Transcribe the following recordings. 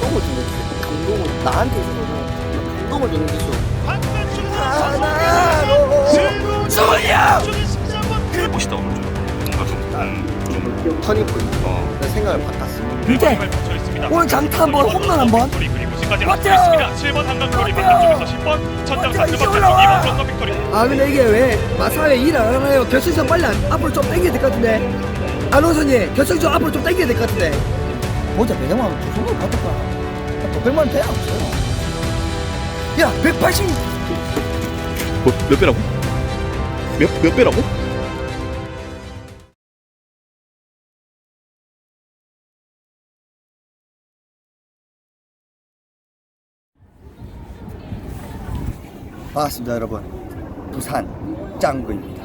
감동을 주는 기술. 감동을 나한테 있어서는 감동을 주는 기술. 하나로 소야. 멋있다 오늘 좀 뭔가 좀좀. 어. 내 생각을 바꿨어. 밑에 오늘 장타 한번 홈런 한번 맞죠? 7번 한강거리 반대쪽에서 10번 천장 맞죠? 이제 반대쪽 올라와. 2번 전서 빅토리 아 근데 이게 왜 마사회 일안 하나요? 결승선 빨리 안, 앞으로 좀 당겨야 될 것 같은데 안호선님 결승 좀 앞으로 좀 당겨야 될 것 같은데 보자 배경만 저 정도 받을까 또 100만 원 돼야 없어요 야 180! 뭐, 몇 배라고? 몇, 몇 배라고? 반갑습니다 여러분 부산 짱구입니다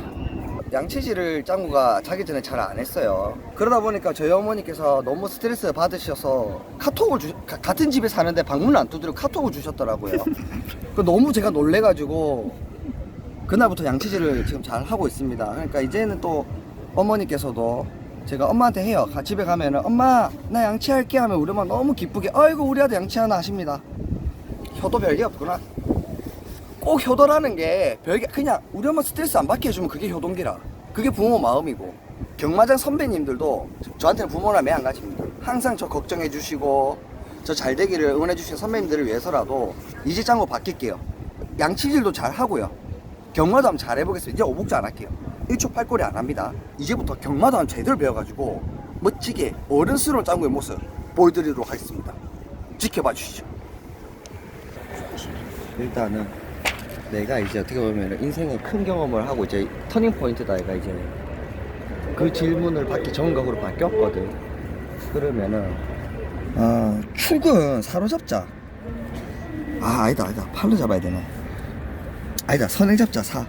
양치질을 짱구가 자기 전에 잘 안 했어요. 그러다 보니까 저희 어머니께서 너무 스트레스 받으셔서 카톡을 주 가- 같은 집에 사는데 방문을 안 두드리고 카톡을 주셨더라고요. 그 너무 제가 놀래가지고 그날부터 양치질을 지금 잘 하고 있습니다. 그러니까 이제는 또 어머니께서도 제가 엄마한테 해요. 가- 집에 가면은 엄마 나 양치할게 하면 우리 엄마 너무 기쁘게 아이고 우리 아들 양치하나? 하십니다. 효도 별게 없구나 꼭 효도라는 게 별게 그냥 우리 엄마 스트레스 안 받게 해주면 그게 효도인기라. 그게 부모 마음이고. 경마장 선배님들도 저한테는 부모랑 매안 가집니다. 항상 저 걱정해 주시고 저 잘 되기를 응원해 주신 선배님들을 위해서라도 이제 짱구 바뀔게요. 양치질도 잘 하고요. 경마도 한번 잘 해보겠습니다. 이제 오복자 안 할게요. 일초 팔골이 안 합니다. 이제부터 경마도 한번 제대로 배워가지고 멋지게 어른스러운 짱구의 모습. 보여드리도록 하겠습니다. 지켜봐 주시죠. 일단은 내가 이제 어떻게 보면 인생의 큰 경험을 하고 이제 터닝 포인트다 내가 이제 그 질문을 받기 전각으로 바뀌었거든. 그러면은 아 축은 사로잡자. 아 아니다 아니다. 팔로 잡아야 되네. 아니다 선행 잡자 사.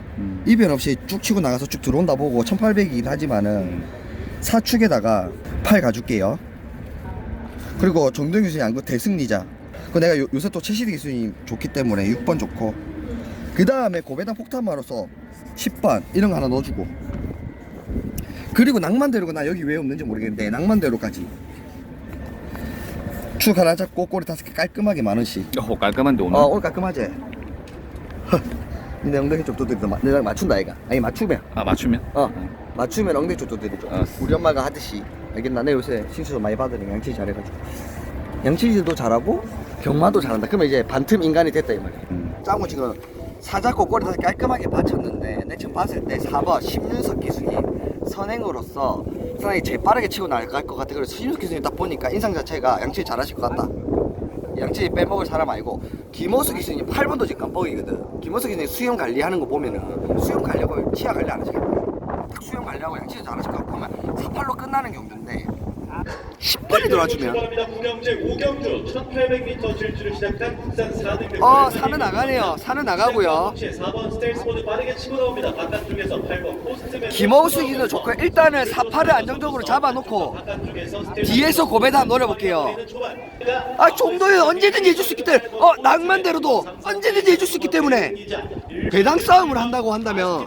이변 없이 쭉 치고 나가서 쭉 들어온다 보고 1800이긴 하지만은 사축에다가 팔 가줄게요. 그리고 정동 교수님 안그 대승리자. 그 내가 요, 요새 또 최시대 교수님 좋기 때문에 6번 좋고 그 다음에 고배당 폭탄 마로서 10번 이런 거 하나 넣어주고. 그리고 낭만대로가 나 여기 왜 없는지 모르겠는데 낭만대로까지. 축 하나 잡고 꼬리 다섯 개 깔끔하게 만 원씩 어 깔끔한데 오늘? 어 오늘 깔끔하지? 허, 내 엉덩이 쪽 두드리다 마- 내가 맞춘다 아이가. 아니 맞추면. 아 맞추면? 어 맞추면 엉덩이 쪽 두드리죠. 알았어. 우리 엄마가 하듯이. 알겠나? 내 요새 신수도 많이 받으니 양치질 잘해가지고. 양치질도 잘하고 경마도 잘한다. 그러면 이제 반틈 인간이 됐다 이 말이야. 음. 짱구 지금 사자코 꼬리 다섯 깔끔하게 받쳤는데 내 지금 봤을 때 4번 심윤석 기수님 선행으로서 상당히 제일 빠르게 치고 나갈 것 같아. 그래서 심윤석 기수님 딱 보니까 인상 자체가 양치 잘하실 것 같다. 양치 빼먹을 사람 아니고 김호수 기수님 8번도 지금 깜빡이거든. 김호수 기수님 수영 관리하는 거 보면은 수영 관리하고 치아 관리 안 하시겠다 수영 관리하고 양치 잘하실 것 같고 보면 4팔로 끝나는 경주인데 10번이 돌아주면 축하합니다. 구경제 5경주 1800m 질주를 시작한 국산 4등 어 산은 나가네요 산은 나가고요 4번 스텔스보드 빠르게 치고 나옵니다. 바깥쪽에서 8번 포스트맨 김호수 기수는 좋고 일단은 4팔을 안정적으로 잡아놓고 뒤에서 고배다 한번 노려볼게요 아 정도는 언제든지 해줄 수 있기 때문에 어 낭만대로도 언제든지 해줄 수 있기 때문에 배당 싸움을 한다고 한다면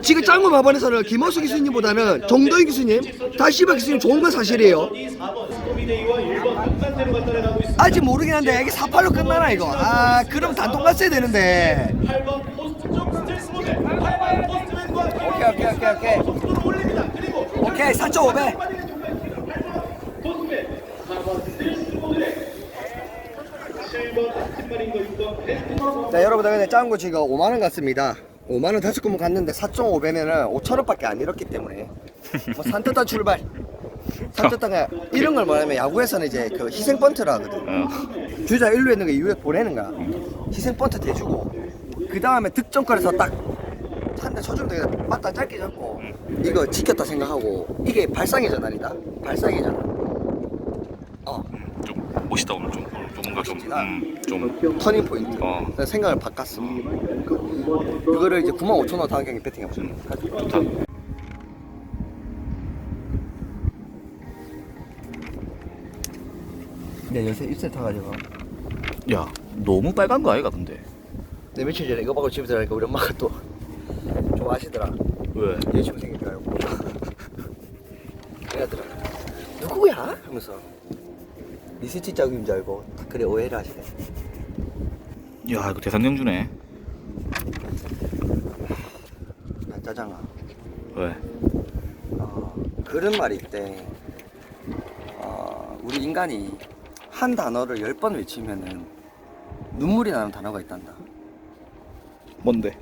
지금 짱구 마반에서는 김호수 기수님보다는 정도희 기수님 다시바 기수님 좋은 건 사실이에요. 4번 스코비데이와 1번 한반대로 따라가고 있습니다. 아직 모르긴 한데 이게 4팔로 끝나나 이거? 아 그럼 단통 갔어야 되는데. 8번 포스트 쪽 스텔스보드 8번 포스트맨과 오케이 오케이 오케이 오케이. 오케이 4.5배 포스트맨 4번 스텔스보드에 7번 팀마린거 6번 베스트 자 여러분들 근데 짱구 지금 5만원 갔습니다. 5만원 다섯 구멍 갔는데 4.5배면은 5천원밖에 안 잃었기 때문에. 뭐 산뜻한 출발. 산뜻한 거 이런 걸 뭐냐면 야구에서는 이제 그 희생 번트라 하거든. 어. 주자 1루 있는 거 2루에 보내는 거야 희생 번트 대주고 그 다음에 득점권에서 딱 한대 쳐주면 되겠다. 맞다 짧게 잡고. 이거 지켰다 생각하고 이게 발상의 전환이다. 발상의 전환. 어. 좀 멋있다 오늘 좀 뭔가 좀, 음, 좀 터닝 포인트. 어. 생각을 바꿨어. 그, 그거를 이제 9만 5천 원 경기 배팅해보자. 좋다. 내 요새 입새 타가지고. 야 너무 빨간 거 아이가 근데? 내 며칠 전에 이거 받고 집에 들어가니까 우리 엄마가 또 좋아하시더라. 왜? 여자친구 알고. 그래더라 누구야? 하면서 리스치 짝인 줄 알고 다 그래 오해를 하시네. 야 이거 대상경주네 야, 짜장아. 왜? 어, 그런 말이 있대. 어, 우리 인간이 한 단어를 열 번 외치면은 눈물이 나는 단어가 있단다. 뭔데?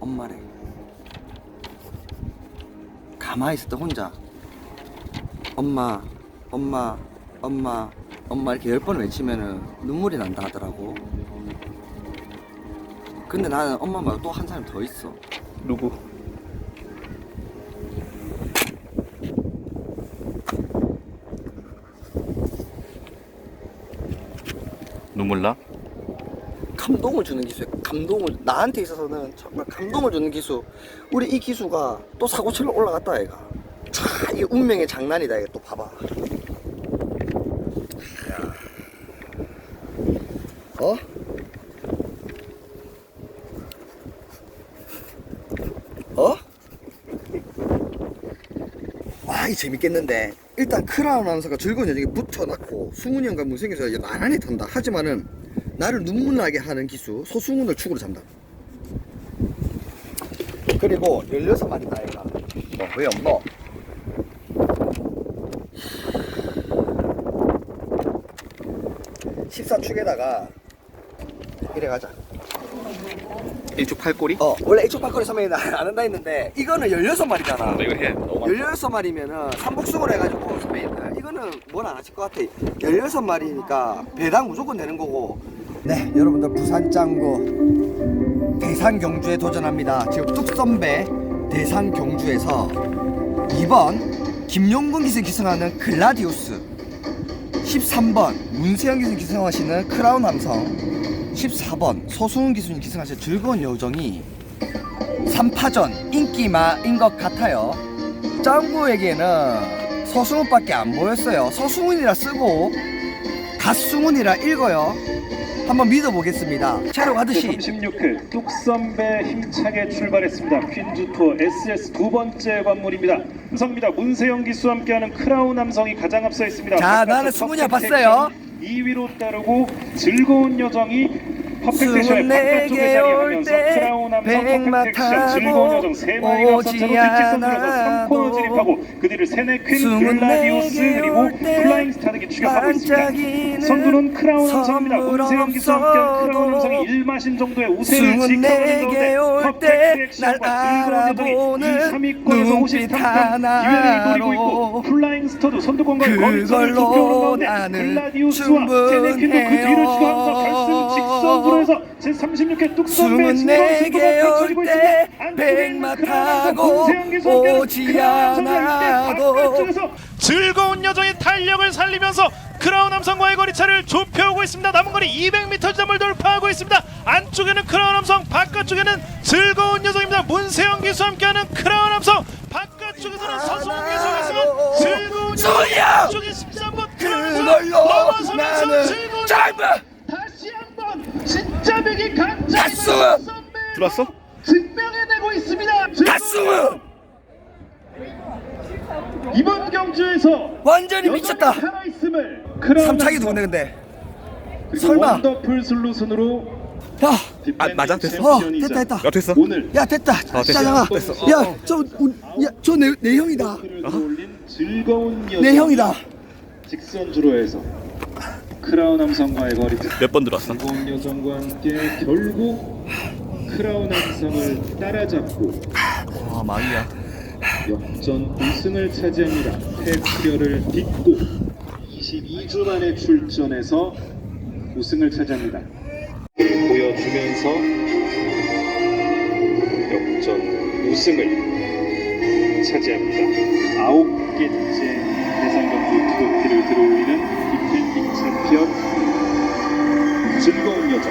엄마래. 가만히 있을 때 혼자 엄마, 엄마, 엄마, 엄마 이렇게 열 번 외치면은 눈물이 난다 하더라고. 근데 나는 엄마 말고 또 한 사람 더 있어. 누구? 눈물 나? 감동을 주는 기수, 감동을 나한테 있어서는 정말 감동을 주는 기수. 우리 이 기수가 또 사고칠로 올라갔다 얘가. 자, 이게 운명의 장난이다 이게 또 봐봐. 와, 이 재밌겠는데. 일단 크라운 아나운서가 즐거운 여정에 붙여놨고 승훈이 형과 문생에서 나란히 탄다. 하지만은 나를 눈물 나게 하는 기수 소승훈을 축으로 잡다. 그리고 16마리다 얘가. 어, 왜 없노? (14축에다가) 이래 가자 일축 팔꼬리? 어 원래 H축 팔거리 선배님 안 한다 했는데 이거는 16마리잖아 나 이거 해 너무 많다 16마리면은 삼복승으로 해가지고 선배님들 이거는 뭘 안 하실 것 같아. 16마리니까 배당 무조건 되는 거고. 네 여러분들 부산 짱구 대상 경주에 도전합니다. 지금 뚝선배 대상 경주에서 2번 김용근 기생 기승하는 글라디우스 13번 문세영 기생 기승하시는 크라운 함성 14번 소승훈 기수님 기승하시는 즐거운 여정이 3파전 인기마인 것 같아요. 짱구에게는 서승훈밖에 안 보였어요. 서승훈이라 쓰고 갓승훈이라 읽어요. 한번 믿어보겠습니다. 촬영하듯이 36회 뚝선배 힘차게 출발했습니다. 퀸즈 투어 SS 두 번째 관문입니다. 우선입니다. 문세영 기수와 함께하는 크라운 남성이 가장 앞서 있습니다. 자, 나는 승훈이야 봤어요. 액션 2위로 따르고 즐거운 여정이 승훈 내게 올 때 백마 마리가 오지 않아도 3코너 진입하고 그 뒤를 세네 퀸 승훈 글라디오스 내게 그리고 올때 플라잉 스타드기 추격하고 있습니다. 반짝이는. 선물 없어도 남성이 1마신 정도의 우세를 승훈 지켜오는 내게 올 때 날 알아보는 2, 3위권에서 눈빛 53점 기회를 노리고 있고 하나로 그걸로 나는 그 충분해요. 해서 제 36회 뚝선배 숨은 내게 올때 백마 타고 오지 않아도 즐거운 여정의 탄력을 살리면서 크라운 남성과의 거리차를 좁혀오고 있습니다. 남은 거리 200m 지점을 돌파하고 있습니다. 안쪽에는 크라운 남성, 바깥쪽에는 즐거운 여정입니다. 문세영 기수와 함께하는 크라운 남성, 바깥쪽에서는 서승훈 기수가 있으면 즐거운 여정! 안쪽에 13번 크라운 남성 넘어서면서 즐거운 다시 한번 진짜 백이 강자 갔어 들어왔어? 증명해내고 있습니다. 가슴은 이번 경주에서 완전히 미쳤다 살아있음을 삼차기 누구네 근데 설마. 원더풀 슬로슨으로 야 아, 맞아? 됐어? 어, 됐다, 됐다. 야 됐어? 오늘 야 됐다 됐어. 짜장아 됐어. 야 저야저 내 형이다 여정 내 형이다 직선 주로 해서 크라운 남성과의 거리 몇 번 들어왔어? 즐거운 여정과 함께 결국 크라운 남성을 따라잡고 아 마이야 역전 우승을 차지합니다. 패스리어를 딛고 22주 만에 출전해서 우승을 차지합니다. 보여주면서 역전 우승을 차지합니다. 아홉 개째 대상 경기 트로피를 들어올리는 챔피언 즐거운.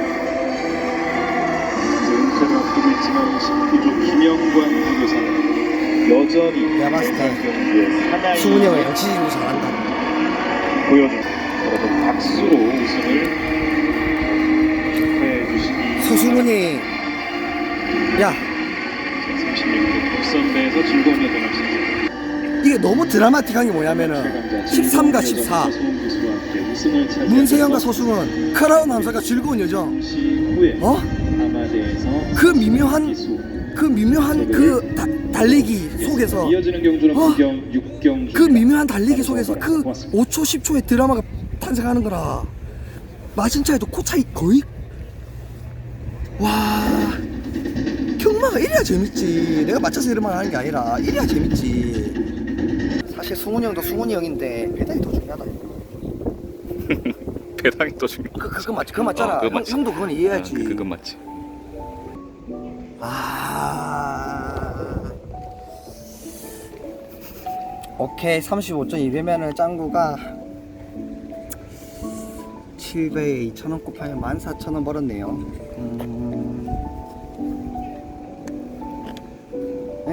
이제 은퇴를 앞두고 있지만 19주 김영관 교사는 여전히 내가 봤을 때 대상 경기에 사나이 승훈이 형은 양치질도 잘한다. 보여준 여러분 박수로 우승을 축하해 주시기 서승훈이. 야. 36회 국선배에서 즐거운 여정을 시작합니다. 이게 너무 드라마틱한 게 뭐냐면은 13과 14 문세영과 소승은 크라운 함사가 즐거운 여정. 어? 그 미묘한 그 미묘한 그 다- 달리기 속에서 어? 구경 6경주 그 미묘한 달리기 속에서 그 5초 10초의 드라마가 탄생하는 거라. 마신차에도 코 차이 거의? 와 경마가 이래야 재밌지. 내가 맞춰서 이런 말 하는 게 아니라 이래야 재밌지 사실 승훈이 형도 승훈이 형인데 배당이 더 중요하다. 배당이 더 중요. 그 그거 맞 그거 맞잖아. 어, 그거 형, 맞지. 형 도 그건 이해해야지. 아, 그건 맞지. 아. 오케이 35.2배면은 짱구가 7배에 2,000원 곱하면 14,000원 벌었네요 음...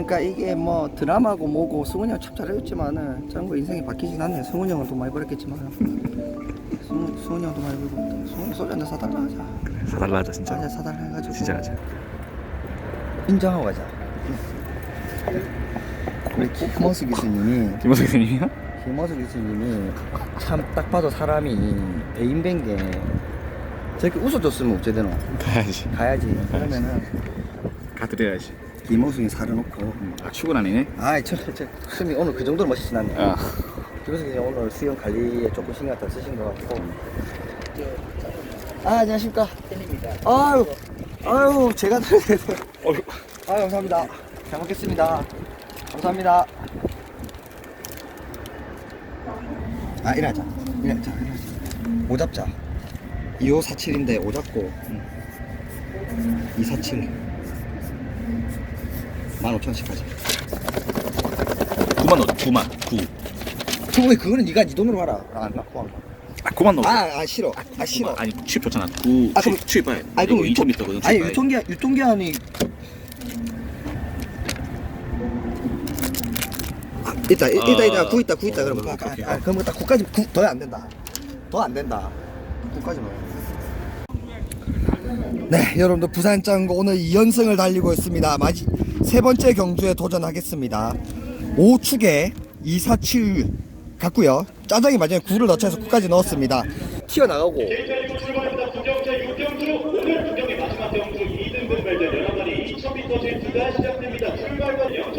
그러니까 이게 뭐 드라마고 뭐고 승훈이 형 참 잘해줬지만은 짱구 인생이 바뀌진 않네 승훈이 형은 돈 많이 벌었겠지만 승훈, 승훈이 형도 많이 벌고 승훈이 소주 한잔 사달라 하자 사달라 하자 진짜. 한잔 사달라 해가지고 진짜 하자. 인정하고 가자. 우리 김원수 교수님이 김호석 교수님이야? 김원수 교수님이 참 딱 봐도 사람이 배인된 게 저렇게 웃어줬으면 어째 되노 가야지. 가야지 그러면은 가드려야지. 김원수이 살아놓고 아 출근 아니네? 아이 저 저 수미 오늘 그 정도로 멋있진 않네 아. 김원수 교수님 오늘 수영 관리에 조금 신경 더 쓰신 것 같고 아 안녕하십니까 아유 아유 제가 어휴. 아 감사합니다. 잘 먹겠습니다. 감사합니다. 아 일하자. 일하자. 일하자. 오 잡자. 2547인데 오 잡고 247 15,000원씩 하자. 9만 넣어. 9만. 9. 그거 그거는 네가 네 돈으로 하라. 아, 안 갖고 와. 아 9만 넣어. 아, 아 싫어. 아 싫어. 아니 취입 좋잖아. 9. 아, 그럼- 취입 취입 봐야 돼. 아니 그럼 이거 유통 2000m거든. 아니 유통기한 유통기한이 아, 있다 이- 있다 있다 구 있다 구 있다 그러면 어, 아, 오케이, 아, 아, 그러면 딱 구까지 더안 된다 더 안 된다 구까지만 네 여러분들 부산 짱구 오늘 2연승을 달리고 있습니다 마지 세 번째 경주에 도전하겠습니다. 5축에 247 갔고요. 짜장이 마지막에 9를 넣쳐서 9까지 넣었습니다. 튀어나가고.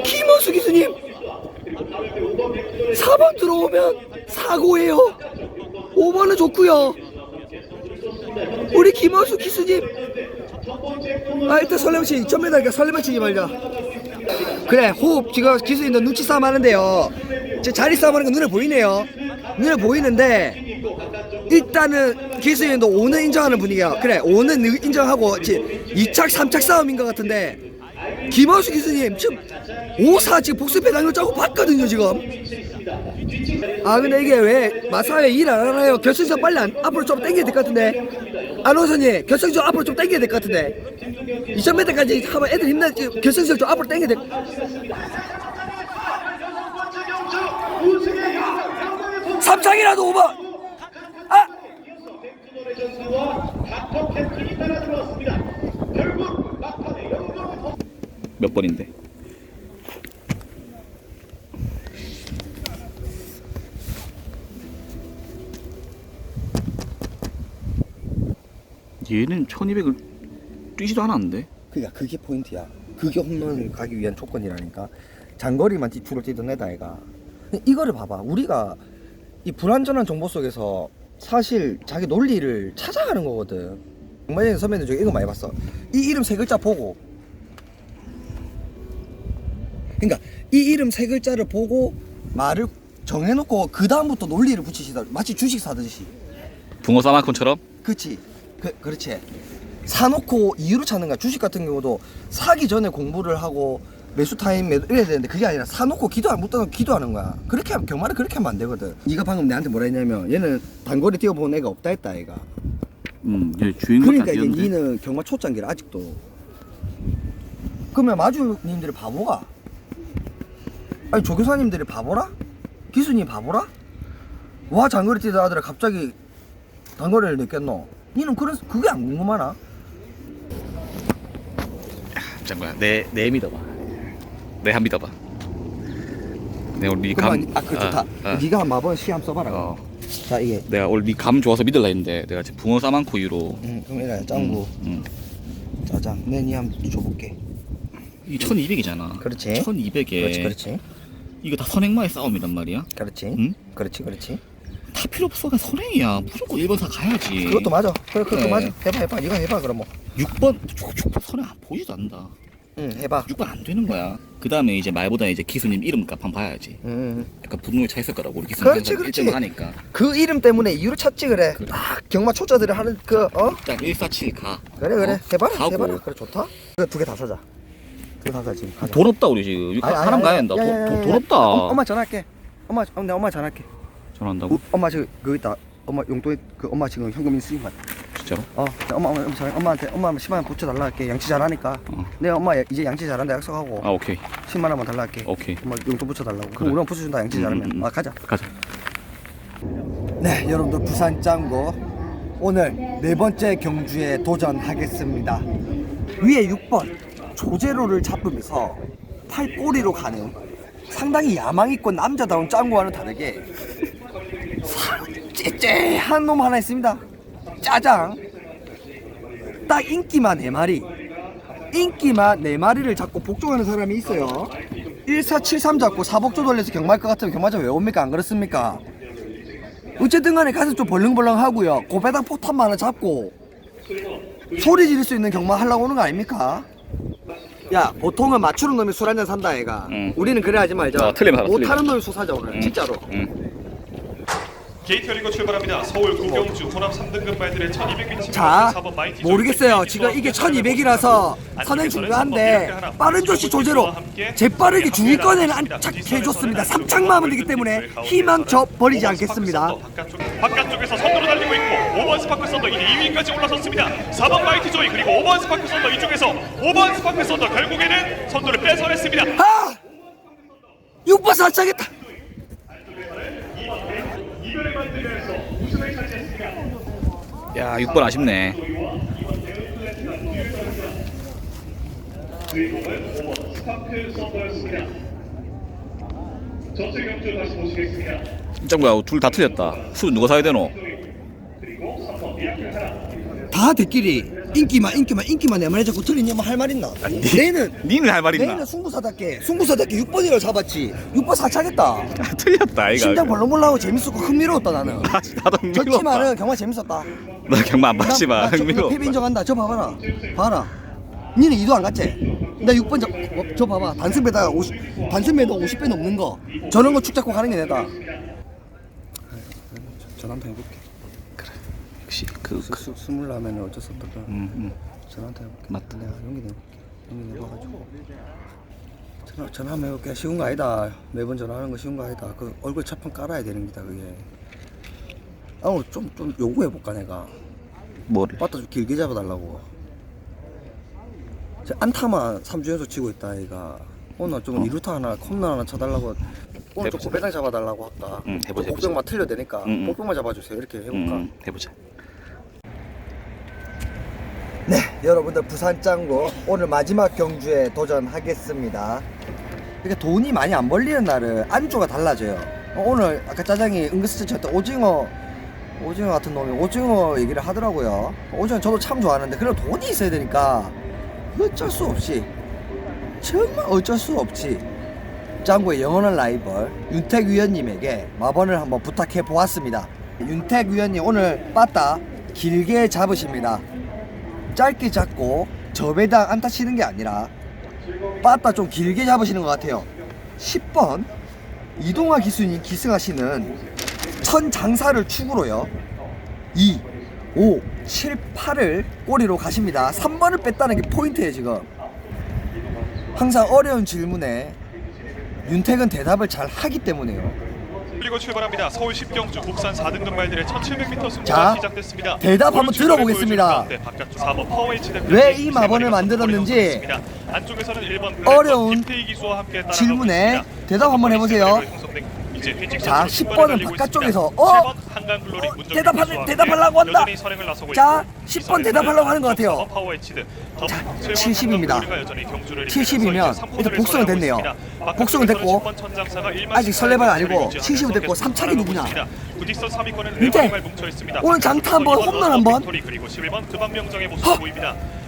김원수 교수님 4번 들어오면 사고예요. 5번은 좋고요. 우리 김원수 교수님 아 일단 설레마치 2,000m니까 설레마치지 말자. 그래 호흡 지금 기수님도 눈치 싸움 하는데요. 제 자리 싸움 하는 거 눈에 보이네요. 눈에 보이는데 일단은 기수님도 오는 인정하는 분위기야. 그래 오는 인정하고 2착 3착 싸움인 것 같은데 김원수 기수님 지금 5사 지금 복수 배당을 짜고 봤거든요 지금. 아 근데 이게 왜 마사회 일 안 하나요? 결승선 빨리 안, 앞으로 좀 당겨야 될 것 같은데. 안호선님 결승선 앞으로 좀 당겨야 될 것 같은데. 2000m까지 하면 애들 힘나 결승선 좀 앞으로 당겨야 될 삼창이라도 5번 아 몇 번인데? 얘는 1200을 뛰지도 않았는데? 그니까 그게 포인트야. 그게 홈런을 가기 위한 조건이라니까. 장거리만 뛰- 주로 뛰던 애다 애가. 이거를 봐봐. 우리가 이 불완전한 정보 속에서 사실 자기 논리를 찾아가는 거거든. 정말 선배님 중에 이거 많이 봤어. 이 이름 세 글자 보고. 이 이름 세 글자를 보고 말을 정해놓고 그 다음부터 논리를 붙이시다. 마치 주식 사듯이. 붕어 사마콘처럼? 그치 그, 그렇지 사놓고 이유를 찾는 거야 주식 같은 경우도 사기 전에 공부를 하고 매수 타임 매도 이래야 되는데 그게 아니라 사놓고 기도 안 묻다가 기도하는 거야 그렇게 하면 경마를 그렇게 하면 안 되거든 네가 방금 내한테 뭐라 했냐면 얘는 단거리 뛰어본 애가 없다 했다 애가 음, 얘 주인공 그러니까 안 이제. 니는 경마 초창기라 아직도 그러면 마주님들이 바보가 아니 조교사님들이 바보라? 기수님 바보라? 와 장거리 뛰던 아들아 갑자기 단거리를 느꼈노? 니는 그런 그게 안 궁금하나? 잠깐 내, 내 믿어봐. 내한 믿어봐. 내가 오늘 그만 니감 아그 좋다. 네가 마번 시 한번 써봐라. 어. 자 이게. 내가 오늘 니감 좋아서 믿을라 했는데 내가 지금 붕어 싸만코이로. 음, 그럼 이래 짱구. 음. 짜장 내니 한번 줘볼게. 이 1200이잖아. 그렇지. 1200에. 그렇지 그렇지 이거 다 선행마의 싸움이란 말이야? 그렇지. 응? 그렇지 그렇지. 다 필요 없어. 그냥 선행이야. 무조건 1번 사 가야지. 그것도 맞아. 그래 그것도 네. 맞아. 해봐 해봐. 네가 해봐 그럼 뭐. 6번 6번 선행 안 보이지도 않는다. 응, 해봐. 6번 안 되는 거야. 그 다음에 이제 말보다 이제 기수님 이름값 한번 봐야지. 음. 약간 분노에 차 있을 거라고 우리 기수님 그렇지, 그렇지. 1점 하니까. 그 이름 때문에 이유를 찾지 그래. 그래. 딱 경마 초짜들이 하는 그 어? 딱147 가. 그래 그래. 어? 해봐라 가고. 해봐라. 그래 좋다. 그래 두 개 다 사자 사자 지금 가자. 돈 없다 우리 지금. 이거 아니, 아니, 하나 아니, 가야 된다. 야, 야, 돈, 야, 돈, 야, 돈 야. 없다. 어, 엄마 전화할게. 엄마 어, 내 엄마 전화할게. 전화한다고? 우, 엄마 지금 그거 있다. 엄마 용돈에 그 엄마 지금 현금 있으신 것 같아. 진짜로? 어나 엄마 엄마 전화 엄마한테 엄마 10만 원 붙여 달라 할게. 양치 잘하니까. 어. 내가 엄마 이제 양치 잘한다 약속하고 아 오케이. 10만 원만 달라 할게. 오케이. 엄마 용돈 붙여 달라고. 그래. 그럼 우리만 붙여 준다 양치 음, 잘하면. 음, 음. 아 가자. 가자. 네, 여러분들 부산 짱구. 오늘 네 번째 경주에 도전하겠습니다. 위에 6번 조제로를 잡으면서 팔꼬리로 가는 상당히 야망 있고 남자다운 짱구와는 다르게 째째한 놈 하나 있습니다. 짜장. 딱 인기만 네 마리. 인기만 네 마리를 잡고 복종하는 사람이 있어요. 1473 잡고 사복조 돌려서 경마할 것 같으면 경마장 왜 옵니까? 안 그렇습니까? 어쨌든 간에 가서 좀 벌렁벌렁 하고요. 고배당 포탄만 하나 잡고 소리 지를 수 있는 경마 하려고 오는 거 아닙니까? 야, 보통은 맞추는 놈이 술 한 잔 산다, 애가. 응. 우리는 그래 하지 말자. 어, 틀리면 알아, 못하는. 놈이 술 사자, 오늘. 응. 진짜로. 응. 게이트 열리고 출발합니다. 서울 구경주 호남 3등급 말들의 1200m 자, 모르겠어요. 지금 이게 1200이라서 선행 중요한데 빠른 조시 조제로 재빠르게 중위권에는 안착해줬습니다. 삼창마음은 되기 때문에 희망쳐 버리지 않겠습니다. 바깥쪽, 바깥쪽에서 선두로 달리고 있고 5번 스파크 썬더 이제 2위까지 올라섰습니다. 4번 마이티 조이 그리고 5번 스파크 썬더 이쪽에서 5번 스파크 썬더 결국에는 선두를 뺏어냈습니다. 아! 6번 사차겠다. 야 6번 아쉽네. 짱구야 둘 다 틀렸다 술 누가 사야 되노? 다 대끼리 인기만 인기만 인기만 내 말에 자꾸 틀리냐면 할말 있나? 내는 니는 할 말 있나? 내는 승부사답게 승부사답게 6번이라고 잡았지. 6번 사차겠다. 틀렸다 아이가. 심장 벌렁벌렁하고 재밌었고 흥미로웠다 나는. 나- 나도 흥미로웠다. 졌지만은 경마 재밌었다. 나 경마 안 나- 봤지만 저- 흥미로워 패배 인정한다. 저 봐봐라. 봐라. 니는 2도 안 갔지? 나 6번 저, 어, 저 봐봐. 50 단승배도 50배 넘는 거. 저런 거 축 잡고 가는 게 내다. 전화 한번 해볼게 역시 그, 그 수, 스물 라면 어쩔 수 없다 음, 음. 전화 한번 해볼게. 맞다. 내가 용기 내볼게. 용기 내봐가지고. 전화, 전화 한번 해볼게. 쉬운 거 아니다. 매번 전화하는 거 쉬운 거 아니다. 그 얼굴 첫판 깔아야 되는 기다 그게. 아 좀, 좀 요구해볼까 내가. 뭐를? 빠따 좀 길게 잡아달라고. 저 안타만 3주 연속 치고 있다 아이가. 오늘 좀 어. 이루타 하나 컵라 하나 쳐달라고. 오늘 좀 해보자. 고배당 잡아달라고 할까? 응, 해보자, 복병만 틀려 되니까 응, 응. 복병만 잡아주세요. 이렇게 해볼까? 음, 해보자 네, 여러분들 부산 짱구 오늘 마지막 경주에 도전하겠습니다. 이렇게 돈이 많이 안 벌리는 날은 안주가 달라져요. 어, 오늘 아까 짜장이 은근슬쩍 쳤던 오징어 오징어 같은 놈이 오징어 얘기를 하더라고요. 오징어 저도 참 좋아하는데 그래도 돈이 있어야 되니까 어쩔 수 없이 정말 어쩔 수 없이 짱구의 영원한 라이벌 윤택 위원님에게 마번을 한번 부탁해 보았습니다. 윤택 위원님 오늘 빠따 길게 잡으십니다. 짧게 잡고 저배당 안타 치는 게 아니라 빠따 좀 길게 잡으시는 것 같아요. 10번 이동화 기수님 기승하시는 천장사를 축으로요. 2, 5, 7, 8을 꼬리로 가십니다. 3번을 뺐다는 게 포인트예요 지금. 항상 어려운 질문에 윤택은 대답을 잘 하기 때문에요. 그리고 출발합니다. 서울 10경주 국산 4등급 말들의 1700m 자, 승부가 시작됐습니다. 대답 한번 출발을 들어보겠습니다. 보여준 가운데 바깥쪽 4번 파워웨이치 대표 왜이 마리가 만들었는지 선두를 이어갔습니다. 안쪽에서는 1번 어려운 질문에. 대답 한번 해보세요. 자 10번은 바깥쪽에서 어? 어 대답하, 대답하려고 한다. 자 10번 대답하려고 하는 것 같아요. 자 70입니다. 70이면 이제 복수는 됐네요. 복수는 됐고 아직 설레발 아니고 70은 됐고 3차기 누구냐? 이제 오늘 장타 한번 홈런 한번. 허!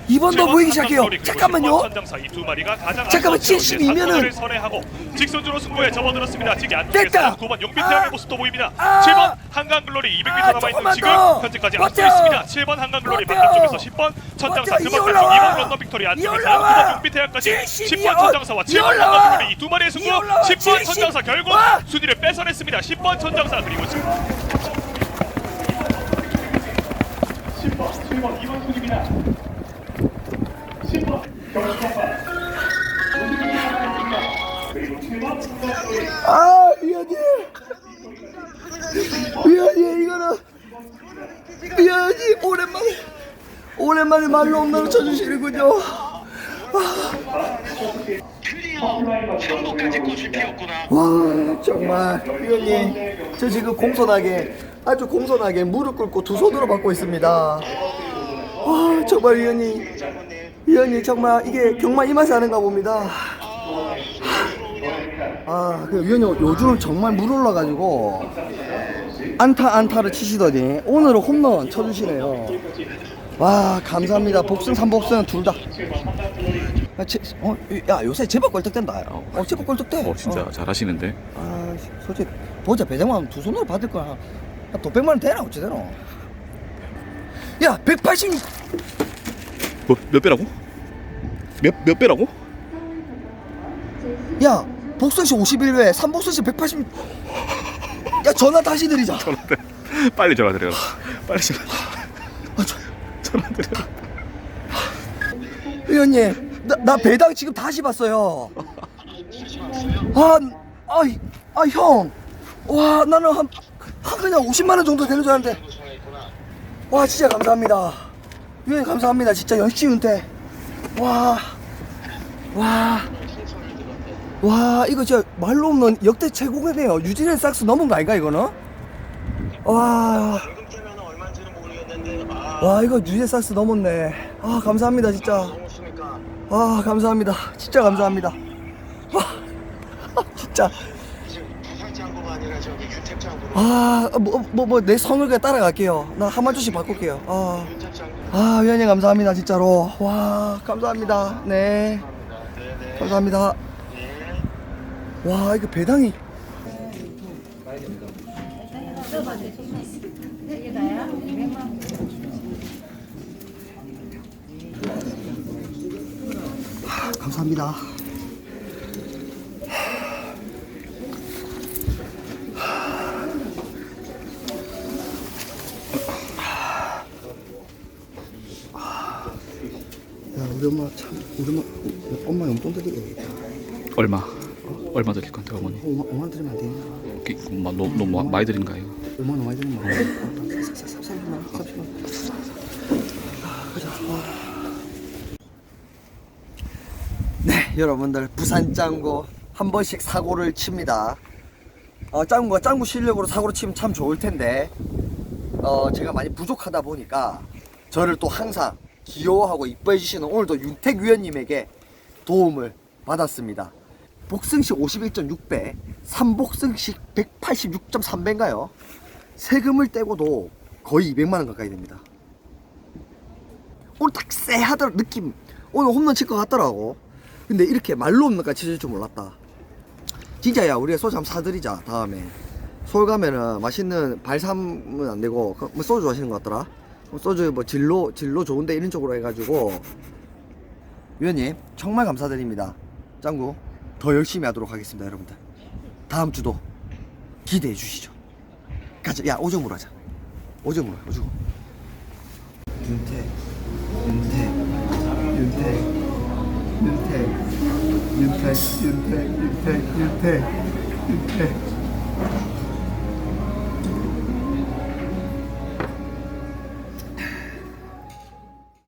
2번도 7번 보이기 시작해요. 잠깐만요. 10번 천장사 이두 마리가 가장 잠깐만, 앞서서 이제 72 면은- 삼코너를 선회하고 직선주로 승부에 접어들었습니다. 지금 됐다. 안쪽에서 9번 용비태양의 아. 모습도 보입니다. 아. 7번 한강글로리 200m 아, 남아 있는 조금만 지금 더. 현재까지. 앞서 있습니다. 7번 한강글로리. 바깥쪽에서 10번 천장사. 그이 바깥쪽 올라와. 2번 런던 빅토리 이 안쪽에서 올라와. 9번 용비태양까지 72 10번 천장사와 이 7번 올라와. 한강글로리 이두 마리의 승부 이 올라와. 10번 70. 천장사 결국 와. 순위를 뺏어냈습니다. 10번 천장사 그리고 지금 10번 7번 2번 순입니다. 10번 아, 위원님. 위원님, 이거는. 위원님, 오랜만에. 오랜만에 말로 홈런을 쳐주시는군요. 와, 정말. 위원님, 저 지금 공손하게, 아주 공손하게 무릎 꿇고 두 손으로 받고 있습니다. 와, 정말 위원님. 위원님, 정말 이게 경마 이 맛이 아닌가 봅니다. 아, 그 위원님 요즘 정말 물 올라가지고 안타 안타를 치시더니 오늘은 홈런 쳐주시네요. 와, 감사합니다. 복승 삼복승 둘 다. 야, 제, 어, 야 요새 제법 껄떡댄다. 어, 제법 껄떡대. 어 진짜 어. 잘하시는데 아, 솔직히 보자 배정만 두 손으로 받을 거야. 한 도백만 원 되나 어찌 되노? 야, 180. 뭐, 몇 배라고? 몇, 몇 배라고? 야, 복선 씨 51회, 삼복선 씨 180. 야, 전화 다시 드리자. 전화 드려 빨리 전화 드려 빨리 전화 아, 저, 전화 드려 의원님, 나, 나 배당 지금 다시 봤어요. 아, 아, 아, 형. 와, 나는 한, 한 그냥 50만 원 정도 되는 줄 알았는데. 와, 진짜 감사합니다. 의원님 감사합니다. 진짜 열심히 은퇴. 와, 와. 와, 이거 진짜 말로 없는 역대 최고네요. 유진의 삭스 넘은 거 아닌가, 이거는? 와. 와, 이거 유진의 삭스 넘었네. 아, 감사합니다, 진짜. 아 감사합니다 진짜 감사합니다 와 진짜 아뭐 뭐 뭐 내 성을 그냥 따라갈게요 나 한 마주씩 바꿀게요 아, 아 위원님 감사합니다 진짜로. 와 감사합니다. 네. 감사합니다. 와 이거 배당이. 아, 감사합니다 우리 엄마 참 우리 엄마 엄마 용돈 드리겠다 얼마? 얼마 드릴 건데 어머니? 5만, 5만 드리면 안 되나? 기- 마- 너무 너무 많이 드린가요? 5만 원 많이 안 돼? 30만 원 30만 원 가자 네 여러분들 부산 짱구 한 번씩 사고를 칩니다 어, 짱구가 짱구 실력으로 사고를 치면 참 좋을 텐데 어, 제가 많이 부족하다 보니까 저를 또 항상 귀여워하고 이뻐해 주시는 오늘도 윤택 위원님에게 도움을 받았습니다. 복승식 51.6배, 삼복승식 186.3배인가요? 세금을 떼고도 거의 200만 원 가까이 됩니다. 오늘 딱 쎄하더라 느낌. 오늘 홈런 칠 것 같더라고. 근데 이렇게 말로 홈런까지 칠줄 몰랐다. 진짜 야 우리가 소주 한번 사드리자 다음에 서울 가면은 맛있는 발삼은 안 되고 그뭐 소주 하시는 것 같더라 뭐 소주 뭐 진로 진로 좋은데 이런 쪽으로 해가지고. 위원님 정말 감사드립니다. 짱구 더 열심히 하도록 하겠습니다 여러분들. 다음 주도 기대해 주시죠. 가자. 야 오정으로 하자. 오정으로 해, 오정 윤태 윤태 윤태 윤태 윤태 윤태 윤태 윤태 윤태